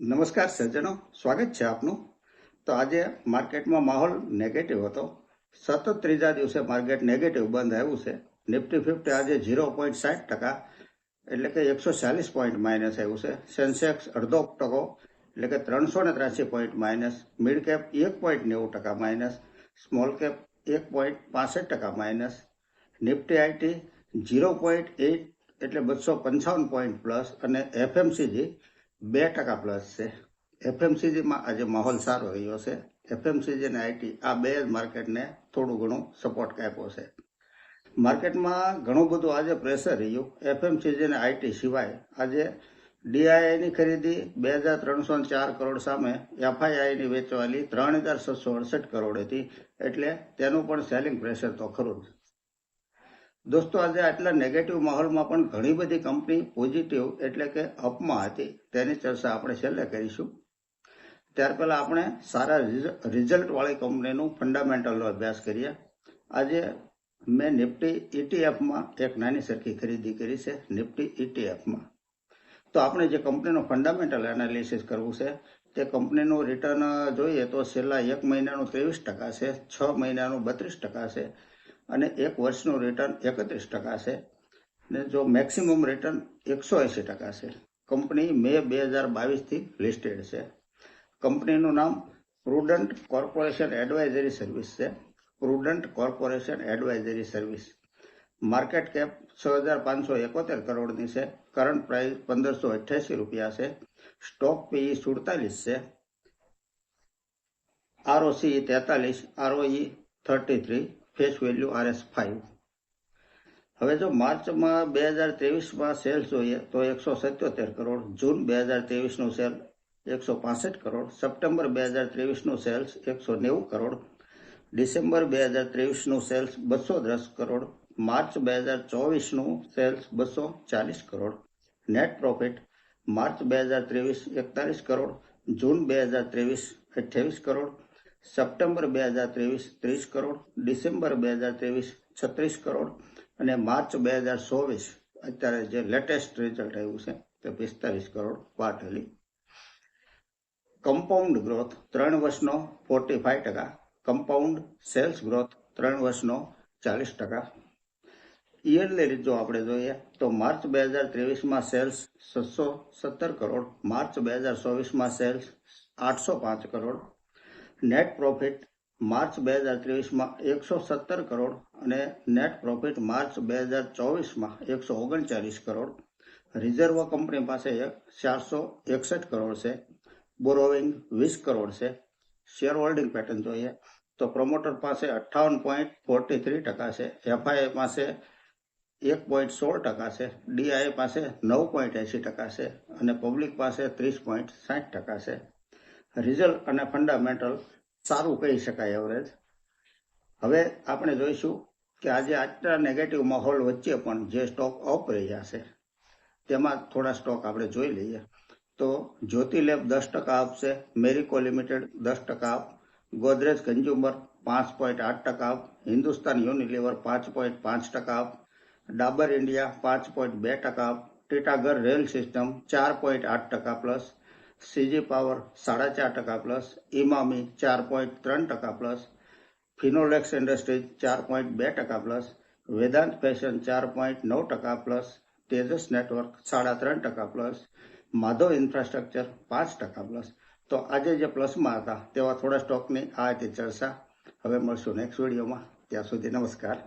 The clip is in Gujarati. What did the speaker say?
નમસ્કાર સજ્જનો, સ્વાગત છે આપનું. તો આજે માર્કેટમાં માહોલ નેગેટિવ હતો. સતત ત્રીજા દિવસે માર્કેટ નેગેટિવ બંધ આવ્યું છે. નિફ્ટી ફિફ્ટી આજે ઝીરો પોઈન્ટ સાઠ ટકા, એટલે કે એકસો ચાલીસ પોઈન્ટ માઇનસ આવ્યું છે. સેન્સેક્સ અડધો ટકો, એટલે કે ત્રણસો ને ત્રાસી પોઈન્ટ માઇનસ મિડ કેપ એક પોઈન્ટ નેવું ટકા માઇનસ સ્મોલ કેપ એક પોઈન્ટ પાસઠ ટકા minus Nifty IT zero point eight એટલે બસો પંચાવન પોઈન્ટ પ્લસ અને એફએમસીજી બે ટકા પ્લસ છે. એફએમસીજીમાં આજે માહોલ સારો રહ્યો છે. એફએમસીજી અને આઈટી આ બે જ માર્કેટને થોડું ઘણું સપોર્ટ આપ્યો છે. માર્કેટમાં ઘણું બધું આજે પ્રેશર રહ્યું. એફએમસીજી અને આઈટી સિવાય આજે ડીઆઈઆઈની ખરીદી બે હજાર ત્રણસો ચાર કરોડ સામે એફઆઈઆઈની વેચવાલી ત્રણ હજાર છસો અડસઠ કરોડ હતી. એટલે તેનું પણ સેલિંગ પ્રેશર તો ખરું જ. દોસ્તો, આજે આટલા નેગેટિવ માહોલમાં પણ ઘણી બધી કંપની પોઝિટિવ એટલે કે અપમાં હતી, તેની ચર્ચા આપણે છેલ્લે કરીશું. ત્યાર પહેલા આપણે સારા રિઝલ્ટ વાળી કંપનીનું ફંડામેન્ટલનો અભ્યાસ કરીએ. આજે મેં નિફ્ટી ઇટીએફમાં એક નાની સરખી ખરીદી કરી છે, નિફ્ટી ઇટીએફમાં તો આપણે જે કંપનીનું ફંડામેન્ટલ એનાલિસિસ કરવું છે, તે કંપનીનું રિટર્ન જોઈએ તો છેલ્લા એક મહિનાનું ત્રેવીસ ટકા છે, છ મહિનાનું બત્રીસ ટકા છે. અને એક વર્ષનું રિટર્ન એકત્રીસ ટકા છે. ને જો મેક્સિમમ રિટર્ન એકસો એંસી ટકા છે. કંપની મે બે હજાર બાવીસથી લિસ્ટેડ છે. કંપનીનું નામ પ્રુડન્ટ કોર્પોરેશન એડવાઇઝરી સર્વિસ છે. Prudent corporation advisory service market cap છ હજાર પાંચસો એકોતેર કરોડની છે. કરંટ પ્રાઇસ પંદરસો અઠ્યાસી રૂપિયા છે. સ્ટોક પીઈ સુડતાલીસ છે. આરઓસી તેતાલીસ ROE thirty three face value RS five હવે જો માર્ચમાં બે હજાર ત્રેવીસમાં સેલ્સ જોઈએ, તો એકસો સત્યોતેર કરોડ, જૂન બે હજાર ત્રેવીસનું સેલ એકસો પાસઠ કરોડ, સપ્ટેમ્બર બે હજાર ત્રેવીસનું સેલ્સ એકસો નેવું કરોડ, ડિસેમ્બર બે હજાર ત્રેવીસનું સેલ્સ બસો દસ કરોડ, માર્ચ બે હજાર ચોવીસનું સેલ્સ બસો ચાલીસ કરોડ નેટ પ્રોફિટ માર્ચ બે હજાર ત્રેવીસ એકતાલીસ કરોડ, જૂન બે હજાર ત્રેવીસ અઠ્યાવીસ કરોડ સપ્ટેમ્બર બે હજાર ત્રેવીસ ત્રીસ કરોડ, ડિસેમ્બર બે હજાર ત્રેવીસ છત્રીસ કરોડ અને માર્ચ બે હજાર ચોવીસ અત્યારે જે લેટેસ્ટ રિઝલ્ટ આવ્યું છે તે પિસ્તાલીસ કરોડ ક્વાર્ટરલી કમ્પાઉન્ડ ગ્રોથ ત્રણ વર્ષનો ફોર્ટી ફાઈવ ટકા કમ્પાઉન્ડ સેલ્સ ગ્રોથ ત્રણ વર્ષનો ચાલીસ ટકા. યરલી જો આપણે જોઈએ તો માર્ચ બે હજાર ત્રેવીસમાં સેલ્સ છસો સત્તર કરોડ, માર્ચ બે હજાર ચોવીસમાં સેલ્સ આઠસો પાંચ કરોડ નેટ પ્રોફિટ માર્ચ બે હજાર ત્રેવીસમાં એકસો સત્તર કરોડ અને નેટ પ્રોફિટ માર્ચ બે હજાર ચોવીસમાં એકસો ઓગણચાલીસ કરોડ. રિઝર્વ કંપની પાસે ચારસો એકસઠ કરોડ છે. બોરોવિંગ વીસ કરોડ છે. શેર હોલ્ડિંગ પેટર્ન જોઈએ તો પ્રમોટર પાસે અઠ્ઠાવન પોઈન્ટ ફોર્ટી થ્રી ટકા છે. એફઆઈ પાસે એક પોઈન્ટ સોળ ટકા છે. ડીઆઈ પાસે નવ પોઈન્ટ એંસી ટકા છે અને પબ્લિક પાસે ત્રીસ પોઈન્ટ સાઠ ટકા છે. રિઝલ્ટ અને ફંડામેન્ટલ સારું કહી શકાય એવરેજ હવે આપણે જોઈશું કે આજે આટલા નેગેટિવ માહોલ વચ્ચે પણ જે સ્ટોક અપ રહ્યા છે, તેમાં થોડા સ્ટોક આપણે જોઈ લઈએ. તો જ્યોતિ લેબ દસ ટકા આપશે, મેરિકો લિમિટેડ દસ ટકા આપ, ગોદરેજ કન્ઝ્યુમર પાંચ પોઈન્ટ આઠ ટકા આપ, હિન્દુસ્તાન યુનિલિવર પાંચ પોઈન્ટ પાંચ ટકા આપ, ડાબર ઇન્ડિયા પાંચ પોઈન્ટ બે ટકા આપ, ટીટાગર રેલ સિસ્ટમ ચાર પોઈન્ટ આઠ ટકા પ્લસ સીજી પાવર સાડા ચાર ટકા પ્લસ, ઇમામી ચાર પોઈન્ટ ત્રણ ટકા પ્લસ, ફિનોલેક્સ ઇન્ડસ્ટ્રીઝ ચાર પોઈન્ટ બે ટકા પ્લસ, વેદાંત ફેશન ચાર પોઈન્ટ નવ ટકા પ્લસ, તેજસ નેટવર્ક સાડા ત્રણ ટકા પ્લસ, માધવ ઇન્ફ્રાસ્ટ્રક્ચર પાંચ ટકા પ્લસ. તો આજે જે પ્લસમાં હતા તેવા થોડા સ્ટોકની આ રીતે ચર્ચા. હવે મળશું નેક્સ્ટ વિડીયોમાં. ત્યાં સુધી નમસ્કાર.